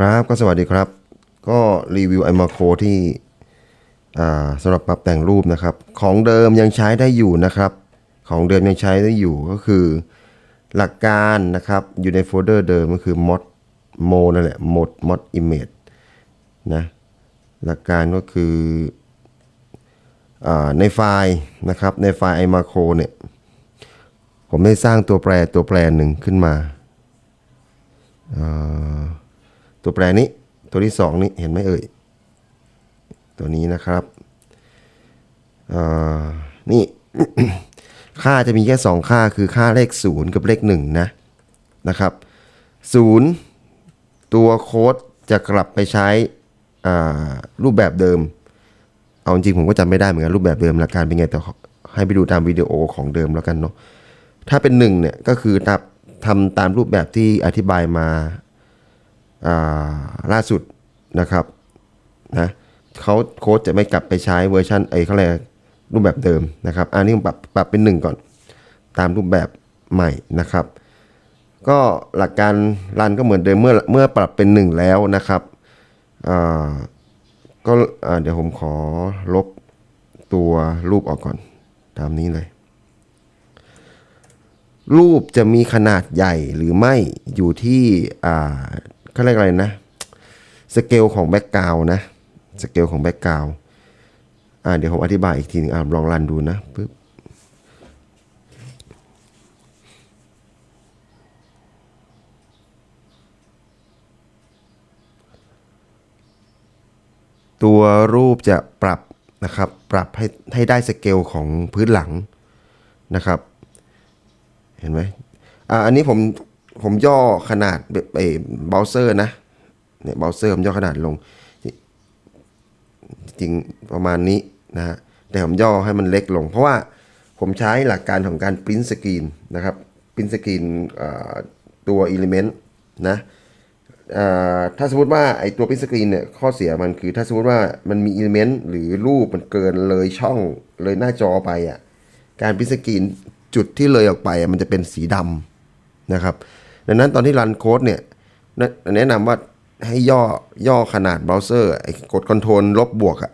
ครับก็สวัสดีครับ ก็รีวิว iMacro ที่อ่าสำหรับปรับแต่งรูปนะครับ ของเดิมยังใช้ได้อยู่นะครับ ของเดิมยังใช้ได้อยู่ก็คือหลักการนะครับ อยู่ในโฟลเดอร์เดิมก็คือ mod mo นั่นแหละ mod mod image นะหลักการก็คืออาในไฟล์นะครับในไฟล์ iMacro เนี่ย ผมได้สร้างตัวแปรตัวแปรหนึ่งขึ้นมา,อา ตัวแปรนี้ตัวที่สองนี้เห็นไหมเอ่ย ตัวนี้นะครับนี่ ค่าจะมีแค่สองค่าคือค่าเลขศูนย์กับเลขหนึ่งนะนะครับศูนย์ตัวโค้ดจะกลับไปใช้รูปแบบเดิม เอาจริงผมก็จำไม่ได้เหมือนกันรูปแบบเดิมหลักการเป็นไงแต่ให้ไปดูตามวิดีโอของเดิมแล้วกันเนาะถ้าเป็นหนึ่งเนี่ยก็คือทำตามรูปแบบที่อธิบายมา ล่าสุดนะครับนะเขาโค้ดจะไม่กลับไปใช้เวอร์ชันไอ้เขาเรียกอะไรรูปแบบเดิมนะครับ อันนี้ผมปรับปรับเป็นหนึ่งก่อน ตามรูปแบบใหม่นะครับ ก็หลักการรันก็เหมือนเดิมเมื่อเมื่อปรับเป็นหนึ่งแล้วนะครับก็เดี๋ยวผมขอลบตัวรูปออกก่อน ตามนี้เลย รูปจะมีขนาดใหญ่หรือไม่อยู่ที่ เขาเรียกอะไรนะสเกลของแบ็กกราวนะสเกลของแบ็กกราวอ่าเดี๋ยวผมอธิบายอีกทีหนึงอ่าลองรันดูนะปึ๊บตัวรูปจะปรับนะครับ ปรับให้ให้ได้สเกลของพื้นหลังนะครับ เห็นไหมอ่าอันนี้ผม ผมย่อขนาดแบบไอ้เบราว์เซอร์นะเนี่ยเบราว์เซอร์ผมย่อขนาดลง จริงประมาณนี้นะฮะแต่ผมย่อให้มันเล็กลง เพราะว่าผมใช้หลักการของการปริ้นสกรีนนะครับปริ้นสกรีนตัว Element นะอ่าถ้าสมมติว่าไอตัวปริ้นสกรีนเนี่ยข้อเสียมันคือถ้าสมมติว่ามันมี Element หรือรูปมันเกินเลยช่องเลยหน้าจอไปอะการพิมพ์สกรีนจุดที่เลยออกไปมันจะเป็นสีดำนะครับ ดังนั้นตอนที่รันโค้ดเนี่ยแนะแนะนำว่าให้ย่อย่อขนาดเบราว์เซอร์กดคอนโทรลลบบวกอะ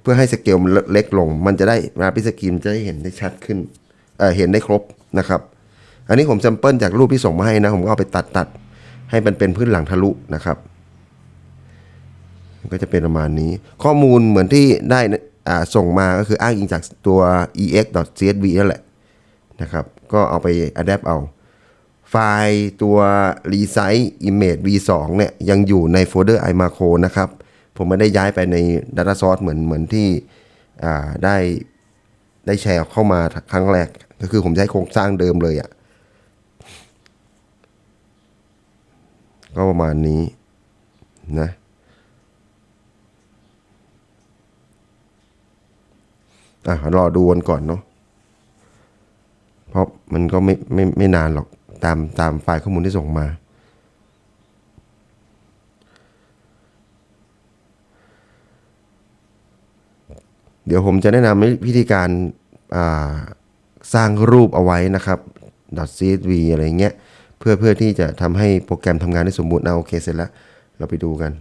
เพื่อให้สเกลมันเล็กลง มันจะได้เวลาพิสกีมจะได้เห็นได้ชัดขึ้นเออเห็นได้ครบนะครับ อันนี้ผมแซมเปิลจากรูปที่ส่งมาให้นะ ผมก็เอาไปตัดตัดให้มันเป็นพื้นหลังทะลุนะครับ ก็จะเป็นประมาณนี้ ข้อมูลเหมือนที่ได้อ่าส่งมาก็คืออ้างอิงจากตัว ex.csv นั่นแหละนะครับ ก็เอาไป adapt เอา ไฟล์ตัว resize image v2 เนี่ยยังอยู่ในโฟลเดอร์ iMacro นะครับ ผมไม่ได้ย้ายไปใน data source เหมือนเหมือนที่ได้ได้แชร์เข้ามาครั้งแรก ก็คือผมใช้โครงสร้างเดิมเลยอะ่ะ ก็ประมาณนี้นะอะรอดูกันก่อนเนาะเพราะมันก็ไม่ไม่ไม่นานหรอก ตามตามไฟล์ข้อมูลที่ส่งมา เดี๋ยวผมจะแนะนำวิธีการาสร้างรูปเอาไว้นะครับ .csv อะไรเงี้ย เพื่อเพื่อที่จะทำให้โปรแกรมทำงานได้สมบูรณ์เอาโอเคเสร็จแล้ว เราไปดูกัน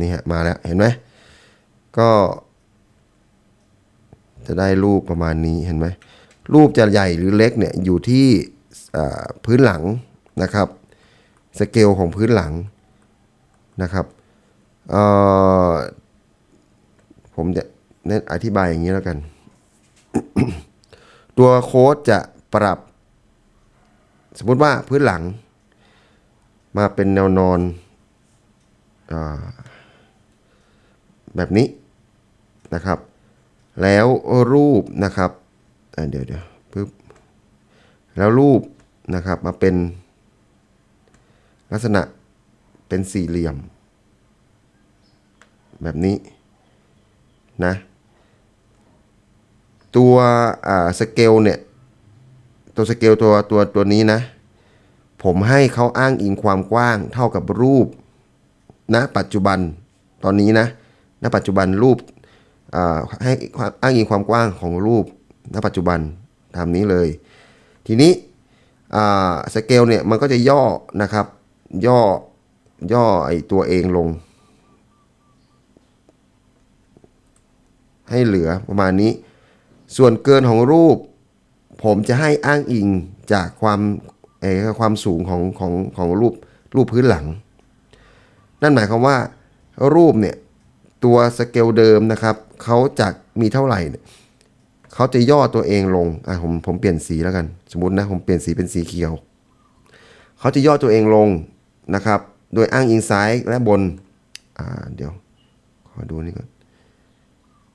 นี่ฮะ มาแล้ว เห็นไหมก็ จะได้รูปประมาณนี้เห็นไหมรูปจะใหญ่หรือเล็กเนี่ยอยู่ที่พื้นหลังนะครับสเกลของพื้นหลังนะครับผมจะเน้นอธิบายอย่างนี้แล้วกัน ตัวโค้ดจะปรับ สมมุติว่าพื้นหลัง มาเป็นแนวนอนอแบบนี้นะครับ แล้วรูปนะครับเดี๋ยวเดี๋ยวปึ๊บแล้วรูปนะครับมาเป็นลักษณะเป็นสี่เหลี่ยม แบบนี้นะตัวสเกลเนี่ยตัวสเกลตัวตัวตัวนี้นะ ผมให้เขาอ้างอิงความกว้างเท่ากับรูปณปัจจุบันตอนนี้นะณปัจจุบันรูป ให้อ้างอิงความกว้างของรูปณปัจจุบันตามนี้เลย ทีนี้สเกลเนี่ยมันก็จะย่อนะครับ ย่อย่อไอตัวเองลง ให้เหลือประมาณนี้ ส่วนเกินของรูป ผมจะให้อ้างอิงจากความเออความสูงของของของรูปรูปพื้นหลัง นั่นหมายความว่ารูปเนี่ย ตัวสเกลเดิมนะครับเขาจะมีเท่าไหร่เขาจะย่อตัวเองลงอะผมผมเปลี่ยนสีแล้วกัน สมมตินะผมเปลี่ยนสีเป็นสีเขียวเขาจะย่อตัวเองลงนะครับ โดยอ้างอิงซ้ายและบนอ่าเดี๋ยวขอดูนี่ก่อน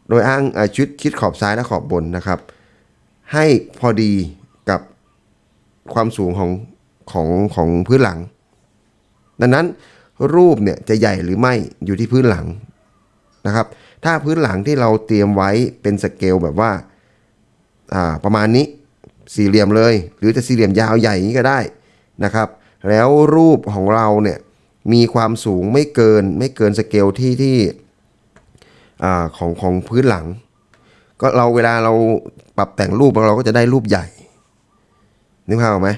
โดยอ้างชุดคิดขอบซ้ายและขอบบนนะครับ ให้พอดีกับความสูงของของของพื้นหลัง ดังนั้นรูปเนี่ยจะใหญ่หรือไม่อยู่ที่พื้นหลัง นะครับ ถ้าพื้นหลังที่เราเตรียมไว้เป็นสเกลแบบว่าประมาณนี้สี่เหลี่ยมเลย หรือจะสี่เหลี่ยมยาวใหญ่นี้ก็ได้นะครับ แล้วรูปของเราเนี่ยมีความสูงไม่เกินไม่เกินสเกลที่ที่อของของพื้นหลัง ก็เราเวลาเราปรับแต่งรูปเราก็จะได้รูปใหญ่นึกภาพออกไหม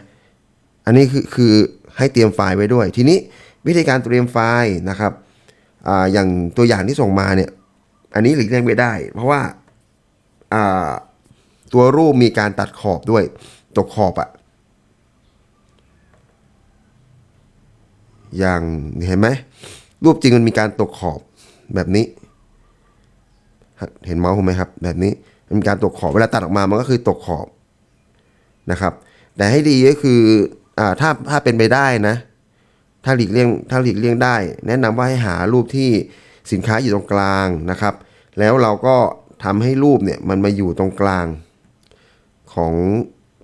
อันนี้คือคือให้เตรียมไฟล์ไว้ด้วย ทีนี้วิธีการเตรียมไฟล์นะครับ อ่าอย่างตัวอย่างที่ส่งมาเนี่ย อันนี้หลีกเลี่ยงไม่ได้ เพราะว่าอ่าตัวรูปมีการตัดขอบด้วย ตกขอบอะอย่างเห็นไหมรูปจริงมันมีการตกขอบแบบนี้ เห็นเมาส์ผมไหมครับ แบบนี้มันมีการตกขอบเวลาตัดออกมามันก็คือตกขอบนะครับ แต่ให้ดีก็คืออ่าถ้าถ้าเป็นไปได้นะ ถ้าหลีกเลี่ยงถ้าหลีกเลี่ยงได้ แนะนำว่าให้หารูปที่สินค้าอยู่ตรงกลางนะครับ แล้วเราก็ทำให้รูปเนี่ยมันมาอยู่ตรงกลางของ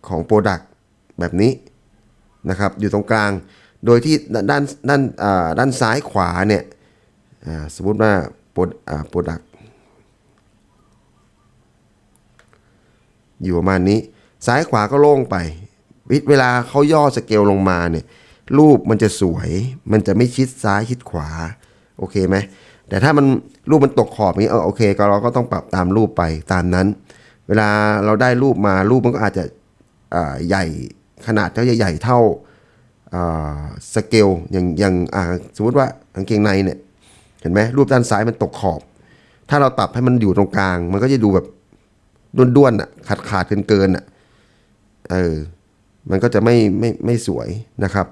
ของโปรดักต์แบบนี้นะครับ อยู่ตรงกลาง โดยที่ด้านด้านด้านซ้ายขวาเนี่ยสมมติว่าโปรโปรดักต์อยู่ประมาณนี้ ซ้ายขวาก็โล่งไป เวลาเขาย่อสเกลลงมาเนี่ย รูปมันจะสวย มันจะไม่ชิดซ้ายชิดขวา โอเคไหมแต่ถ้ามันรูปมันตกขอบอย่างนี้เออโอเค ก็เราก็ต้องปรับตามรูปไปตามนั้น เวลาเราได้รูปมารูปมันก็อาจจะใหญ่ขนาดเท่าใหญ่เท่าสเกลอย่างอย่างสมมติว่ากางเกงในเนี่ยเห็นไหมรูปด้านซ้ายมันตกขอบ ถ้าเราปรับให้มันอยู่ตรงกลาง มันก็จะดูแบบด้วนๆอะขาดขาดเกินเกินๆอะเออมันก็จะไม่ไม่ไม่สวยนะครับ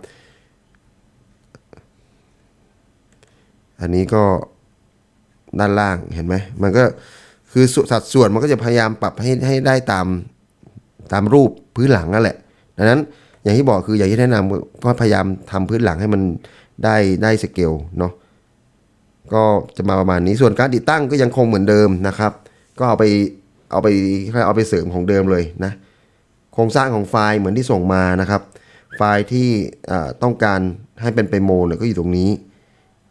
อันนี้ก็ด้านล่างเห็นไหม มันก็คือสัดส่วนมันก็จะพยายามปรับให้ให้ได้ตามตามรูปพื้นหลังนั่นแหละ ดังนั้นอย่างที่บอกคืออย่างที่แนะนำก็พยายามทำพื้นหลังให้มันได้ได้สเกลเนาะก็จะมาประมาณนี้ส่วนการติดตั้งก็ยังคงเหมือนเดิมนะครับ ก็เอาไปเอาไปเอาไปเสริมของเดิมเลยนะโครงสร้างของไฟล์เหมือนที่ส่งมานะครับ ไฟล์ที่ต้องการให้เป็นไปโมเนี่ยก็อยู่ตรงนี้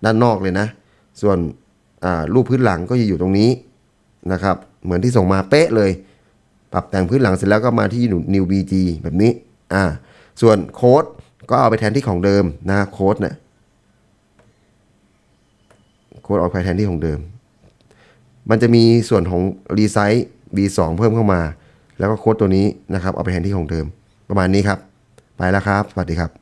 ด้านนอกเลยนะ ส่วนรูปพื้นหลังก็จะอยู่ตรงนี้นะครับ เหมือนที่ส่งมาเป๊ะเลย ปรับแต่งพื้นหลังเสร็จแล้วก็มาที่ new bg แบบนี้อ่าส่วนโค้ดก็เอาไปแทนที่ของเดิมนะโค้ดเนี่ยโค้ดออกไปแทนที่ของเดิม มันจะมีส่วนของรีไซต์ v2 เพิ่มเข้ามา แล้วก็โค้ดตัวนี้นะครับ เอาไปแทนที่ของเดิม ประมาณนี้ครับ ไปแล้วครับ สวัสดีครับ